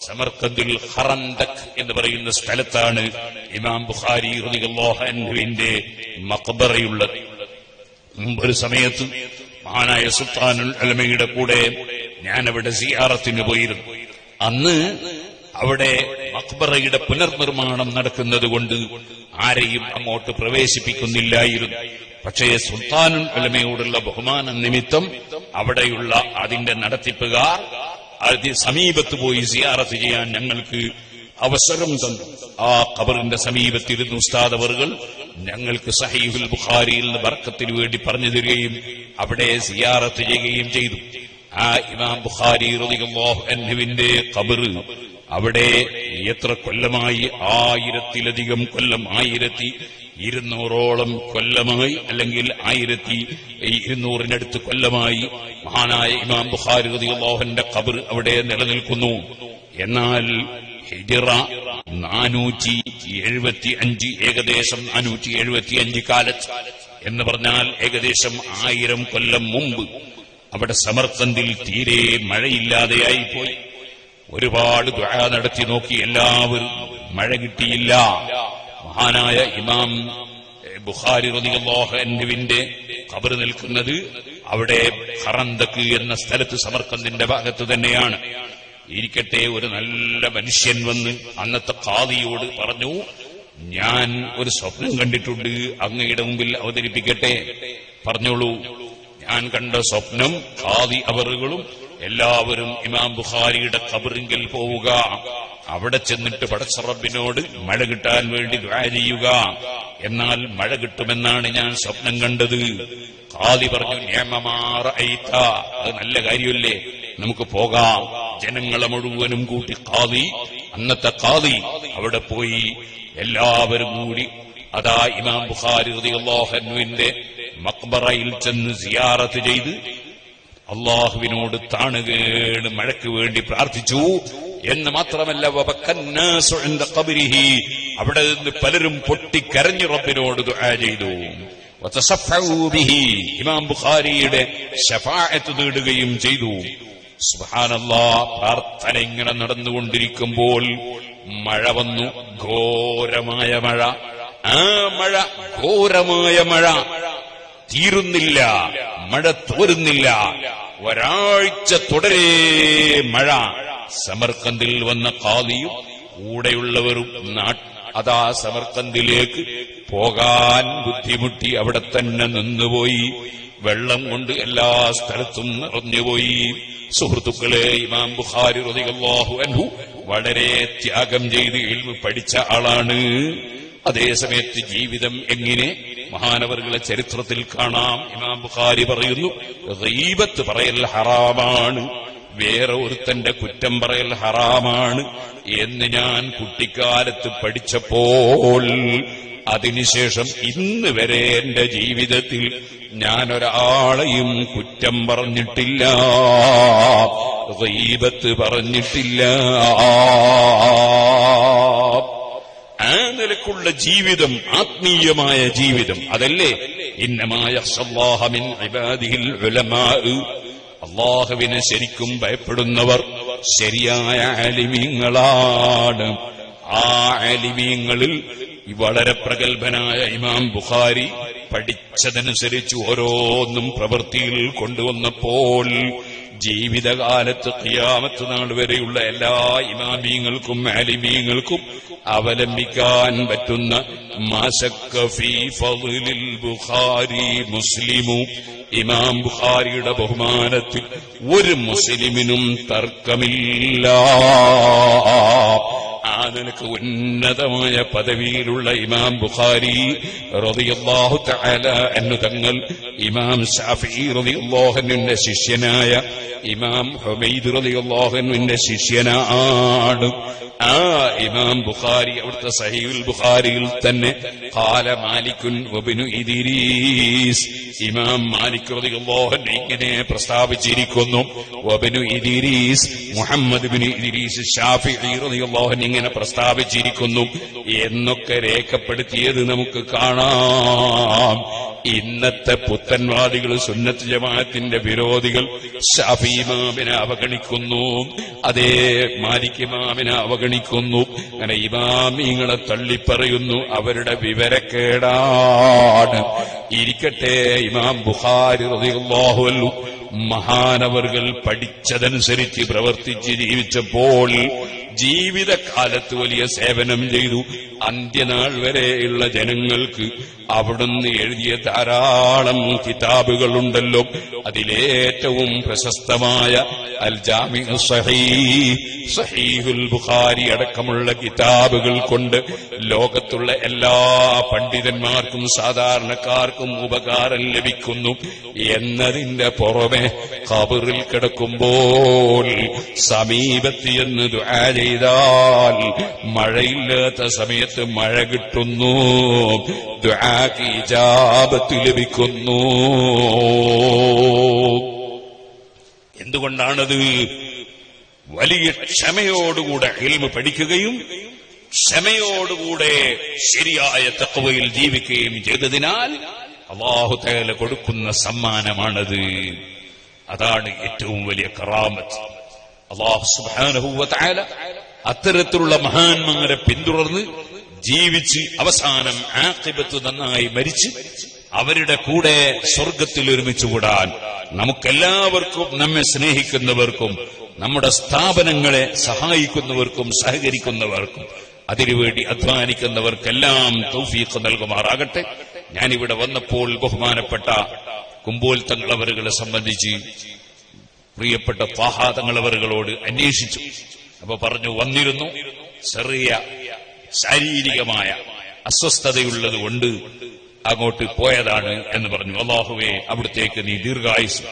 സമർക്കന്ദിൽ ഹറന്തക് എന്ന് പറയുന്ന സ്ഥലത്താണ് ഇമാം ബുഖാരി റളിയല്ലാഹുവിന്റെ മക്ബറയുള്ളത് മുമ്പൊരു സമയത്ത് മഹാനായ സുൽത്താനുൽ അലമയുടെ കൂടെ ഞാൻ അവിടെ സിയാറത്തിന് പോയിരുന്നു. അന്ന് അവിടെ മക്ബറയുടെ പുനർനിർമ്മാണം നടക്കുന്നത് കൊണ്ട് ആരെയും അങ്ങോട്ട് പ്രവേശിപ്പിക്കുന്നില്ലായിരുന്നു. പക്ഷേ സുൽത്താനുൽ അലമയോടുള്ള ബഹുമാന നിമിത്തം അവിടെയുള്ള അതിന്റെ നടത്തിപ്പുകാർ അത് സമീപത്ത് പോയി സിയാറത്ത് ചെയ്യാൻ ഞങ്ങൾക്ക് അവസരം തന്നു. ആ ഖബറിന്റെ സമീപത്തിരുന്ന് ഉസ്താദ് അവറുകൾ. ഞങ്ങൾക്ക് സഹീഫുൽ ബുഖാരിയിൽ ബർക്കത്തിന് വേണ്ടി പറഞ്ഞു തരികയും അവിടെ സിയാറത്ത് ചെയ്യുകയും ചെയ്തു. ആ ഇമാം ബുഖാരി റളിയല്ലാഹു അൻഹുവിന്റെ ഖബർ അവിടെ എത്ര കൊല്ലമായി? ആയിരത്തിലധികം കൊല്ലം ആയിരത്തി ഇരുന്നൂറോളം കൊല്ലമായി അല്ലെങ്കിൽ ആയിരത്തി ഇരുന്നൂറിനടുത്ത് കൊല്ലമായി മഹാനായ ഇമാം ബുഖാരി മോഹന്റെ ഖബർ അവിടെ നിലനിൽക്കുന്നു. എന്നാൽ ഹിജറ നാനൂറ്റി എഴുപത്തി അഞ്ച് ഏകദേശം നാനൂറ്റി എഴുപത്തി അഞ്ച് കാലത്ത് എന്ന് പറഞ്ഞാൽ ഏകദേശം ആയിരം കൊല്ലം മുമ്പ് അവിടെ സമർക്കന്തിൽ തീരെ മഴയില്ലാതെയായി പോയി. ഒരുപാട് ദുആ നടത്തി നോക്കി എല്ലാവരും മഴ കിട്ടിയില്ല. മഹാനായ ഇമാം ബുഖാരി അൻഹുവിന്റെ ഖബർ നിൽക്കുന്നത് അവിടെ ഹറന്തക്ക് എന്ന സ്ഥലത്ത് സമർക്കന്തിന്റെ ഭാഗത്ത് തന്നെയാണ്. ഇരിക്കട്ടെ ഒരു നല്ല മനുഷ്യൻ വന്ന് അന്നത്തെ ഖാദിയോട് പറഞ്ഞു ഞാൻ ഒരു സ്വപ്നം കണ്ടിട്ടുണ്ട് അങ്ങയുടെ മുമ്പിൽ അവതരിപ്പിക്കട്ടെ. പറഞ്ഞോളൂ ഞാൻ കണ്ട സ്വപ്നം ഖാദി അവറുകളും എല്ലാവരും ഇമാം ബുഖാരിയുടെ കബറിങ്കിൽ പോവുക. അവിടെ ചെന്നിട്ട് പടച്ചറബിനോട് മഴ കിട്ടാൻ വേണ്ടി ചെയ്യുക. എന്നാൽ മഴ കിട്ടുമെന്നാണ് ഞാൻ സ്വപ്നം കണ്ടത്. കാതി പറഞ്ഞു നിയമമാറ അത് നല്ല കാര്യമല്ലേ? നമുക്ക് പോകാം. ജനങ്ങളെ മുഴുവനും കൂട്ടി കാതി അന്നത്തെ കാതി അവിടെ പോയി എല്ലാവരും കൂടി അതാ ഇമാം ബുഖാരി റളിയല്ലാഹു അൻഹുവിന്റെ മക്ബറയിൽ ചെന്ന് സിയാറത്ത് ചെയ്ത് അള്ളാഹുവിനോട് താണുകേണ് മഴയ്ക്ക് വേണ്ടി പ്രാർത്ഥിച്ചു എന്ന് മാത്രമല്ല അവിടെ നിന്ന് പലരും പൊട്ടിക്കരഞ്ഞു റബ്ബിനോട് ചെയ്തു. ഇമാം ബുഖാരിയുടെ ശഫായത്ത് നേടുകയും ചെയ്തു. സുഹാനല്ലാ പ്രാർത്ഥന ഇങ്ങനെ നടന്നുകൊണ്ടിരിക്കുമ്പോൾ മഴ വന്നു. ഘോരമായ മഴ. ആ മഴ ഘോരമായ മഴ. തീരുന്നില്ല. മഴ തോരുന്നില്ല. ഒരാഴ്ച തുടരേ മഴ. സമർക്കന്തിൽ വന്ന കാലിയും കൂടെയുള്ളവരും നാട്ട് അതാ സമർക്കന്തിലേക്ക് പോകാൻ ബുദ്ധിമുട്ടി അവിടെ തന്നെ നിന്നുപോയി. വെള്ളം കൊണ്ട് എല്ലാ സ്ഥലത്തും നിറഞ്ഞുപോയി. സുഹൃത്തുക്കളെ ഇമാം ബുഖാരി റളിയല്ലാഹു അൻഹു വളരെ ത്യാഗം ചെയ്ത് ഇൽമു പഠിച്ച ആളാണ്. അതേസമയത്ത് ജീവിതം എങ്ങനെ മഹാനവറുകളെ ചരിത്രത്തിൽ കാണാം. ഇമാം ബുഖാരി പറയുന്നു റീബത്ത് പറയൽ ഹറാമാണ്. വേറെ ഒരുത്തന്റെ കുറ്റം പറയൽ ഹറാമാണ് എന്ന് ഞാൻ കുട്ടിക്കാലത്ത് പഠിച്ചപ്പോൾ അതിനുശേഷം ഇന്ന് വരെ എന്റെ ജീവിതത്തിൽ ഞാൻ ഒരാളെയും കുറ്റം പറഞ്ഞിട്ടില്ല. റീബത്ത് പറഞ്ഞിട്ടില്ല. ആ നിലക്കുള്ള ജീവിതം ആത്മീയമായ ജീവിതം. അതല്ലേ? ഇന്നമായ അള്ളാഹുവിനെ ശരിക്കും ഭയപ്പെടുന്നവർ ശരിയായ അലിമീങ്ങളാണ് ആ അലിമീങ്ങളിൽ വളരെ പ്രഗത്ഭനായ ഇമാം ബുഖാരി പഠിച്ചതനുസരിച്ച് ഓരോന്നും പ്രവൃത്തിയിൽ കൊണ്ടുവന്നപ്പോൾ ജീവിതകാലത്ത് ഖിയാമത്ത് നാൾ വരെയുള്ള എല്ലാ ഇമാമീങ്ങൾക്കും ആലിമീങ്ങൾക്കും അവലംബിക്കാൻ പറ്റുന്ന ബുഖാരി മുസ്ലിമു. ഇമാം ബുഖാരിയുടെ ബഹുമാനത്തിൽ ഒരു മുസ്ലിമിനും തർക്കമില്ല. ആ നിനക്ക് ഉന്നതമായ പദവിയിലുള്ള ഇമാം ബുഖാരി റളിയല്ലാഹു തആല എന്നു തങ്ങൾ ഇമാം ഷാഫി റളിയല്ലാഹുവിന്റെ ശിഷ്യനായ ഇമാം ഹുമൈദ് റളിയല്ലാഹുവിന്റെ ശിഷ്യനാണ്. ആ ഇമാം ബുഖാരി അവിടുത്തെ സഹീൽ ബുഖാരിയിൽ തന്നെ ഖാല മാലിക്കുൻ വബിനു ഇദിരീസ്. ഇമാം മാലിക് റളിയല്ലാഹു ഇങ്ങനെ പ്രസ്താവിച്ചിരിക്കുന്നു വബ്നു Idris Muhammad bin Idris Shafi റളിയല്ലാഹു ഇങ്ങനെ പ്രസ്താവിച്ചിരിക്കുന്നു. എന്നൊക്കെ രേഖപ്പെടുത്തിയത് നമുക്ക് കാണാം. ഇന്നത്തെ പുത്തൻവാദികൾ സുന്നത്ത് ജമാഅത്തിന്റെ വിരോധികൾ ഷഫീമാമിനെ അവഗണിക്കുന്നു. അതേ മാലിക് ഇമാമിനെ അവഗണിക്കുന്നു. അങ്ങനെ ഇമാമിങ്ങളെ തള്ളിപ്പറയുന്നു. അവരുടെ വിവരക്കേടാണ്. ഇരിക്കട്ടെ ഇമാം ബുഹാരി അൻഹു മഹാനവർകൾ പഠിച്ചതനുസരിച്ച് പ്രവർത്തിച്ച് ജീവിച്ചപ്പോൾ ജീവിതകാലത്ത് വലിയ സേവനം ചെയ്തു. അന്ത്യനാൾ വരെയുള്ള ജനങ്ങൾക്ക് അവിടുന്ന് എഴുതിയ ധാരാളം കിതാബുകളുണ്ടല്ലോ. അതിലേറ്റവും പ്രശസ്തമായ അൽ ജാമി സഹീഹുൽ ബുഖാരി അടക്കമുള്ള കിതാബുകൾ കൊണ്ട് ലോകത്തുള്ള എല്ലാ പണ്ഡിതന്മാർക്കും സാധാരണക്കാർക്കും ഉപകാരം ലഭിക്കുന്നു. എന്നതിന്റെ പുറമെ കബറിൽ കിടക്കുമ്പോൾ സമീപത്ത് എന്ന് ദുആ ചെയ്താൽ മഴയില്ലാത്ത സമയത്ത് മഴ കിട്ടുന്നു. ദുആക്ക് ഇജാബത്ത് ലഭിക്കുന്നു. എന്തുകൊണ്ടാണത്? വലിയ ക്ഷമയോടുകൂടെ ഹിൽമ് പഠിക്കുകയും ക്ഷമയോടുകൂടെ ശരിയായ തക്കവയിൽ ജീവിക്കുകയും ചെയ്തതിനാൽ അവാഹുതേല തേല കൊടുക്കുന്ന സമ്മാനമാണത്. അതാണ് ഏറ്റവും വലിയ കറാമത്ത്. അള്ളാഹു സുബാനഹുവ അത്തരത്തിലുള്ള മഹാന്മാരെ പിന്തുടർന്ന് ജീവിച്ച് അവസാനം ആക്കിബത്ത് നന്നായി മരിച്ച് അവരുടെ കൂടെ സ്വർഗത്തിൽ ഒരുമിച്ച് കൂടാൻ നമുക്കെല്ലാവർക്കും നമ്മെ സ്നേഹിക്കുന്നവർക്കും നമ്മുടെ സ്ഥാപനങ്ങളെ സഹായിക്കുന്നവർക്കും സഹകരിക്കുന്നവർക്കും അതിനുവേണ്ടി അധ്വാനിക്കുന്നവർക്കെല്ലാം തൗഫീഖ് നൽകുമാറാകട്ടെ. ഞാനിവിടെ വന്നപ്പോൾ ബഹുമാനപ്പെട്ട കുമ്പോൾ തങ്ങളവരുകളെ സംബന്ധിച്ച് പ്രിയപ്പെട്ട ഫാഹാതങ്ങളവറുകളോട് അന്വേഷിച്ചു. അപ്പൊ പറഞ്ഞു വന്നിരുന്നു ചെറിയ ശാരീരികമായ അസ്വസ്ഥതയുള്ളത് കൊണ്ട് അങ്ങോട്ട് പോയതാണ് എന്ന് പറഞ്ഞു. അള്ളാഹുവെ അവിടത്തേക്ക് നീ ദീർഘായുസ്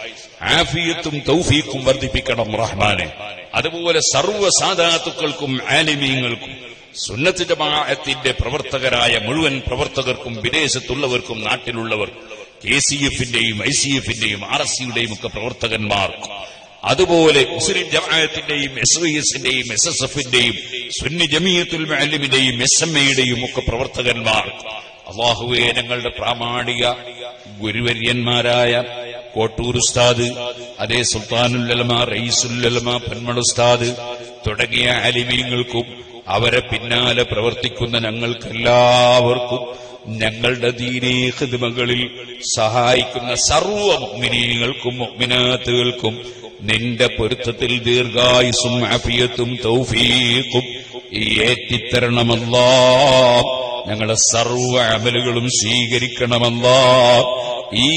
ആഫിയത്തും തൗഫീഖും വർദ്ധിപ്പിക്കണം റഹ്മാനെ. അതുപോലെ സർവ സാധാത്തുക്കൾക്കും ആലിമീങ്ങൾക്കും സുന്നത്ത് ജമാഅത്തിന്റെ പ്രവർത്തകരായ മുഴുവൻ പ്രവർത്തകർക്കും വിദേശത്തുള്ളവർക്കും നാട്ടിലുള്ളവർ കെ സി എഫിന്റെയും ഐ സി എഫിന്റെയും ആർ എസ് സിയുടെയും ഒക്കെ പ്രവർത്തകന്മാർക്കും അതുപോലെ മുസ്ലിം ജമാഅത്തിന്റെയും എസ് വി എസിന്റെയും എസ് എസ് എഫിന്റെയും സുന്നി ജമീയത്തുൽ മാലിമിന്റെയും എസ് എം എയുടെയും ഒക്കെ പ്രവർത്തകന്മാർ. അള്ളാഹുവെ ഞങ്ങളുടെ പ്രാമാണിക ഗുരുവര്യന്മാരായ കോട്ടൂർ ഉസ്താദ് അതേ സുൽത്താനുല്ലമ റയീസുല്ലമ പന്മൾ ഉസ്താദ് തുടങ്ങിയ അലിമീങ്ങൾക്കും അവരെ പിന്നാലെ പ്രവർത്തിക്കുന്ന ഞങ്ങൾക്കെല്ലാവർക്കും ഞങ്ങളുടെ ദീനീ ഹിദ്മകളിൽ സഹായിക്കുന്ന സർവ മുഗ്മിനീകൾക്കും മുഗ്മിനാത്തുകൾക്കും നിന്റെ പൊരുത്തത്തിൽ ദീർഘായുസും അഫിയത്തും തൗഫീഖും ഏറ്റിത്തരണമല്ലാ ഞങ്ങളുടെ സർവ അമലുകളും സ്വീകരിക്കണമല്ലാ ഈ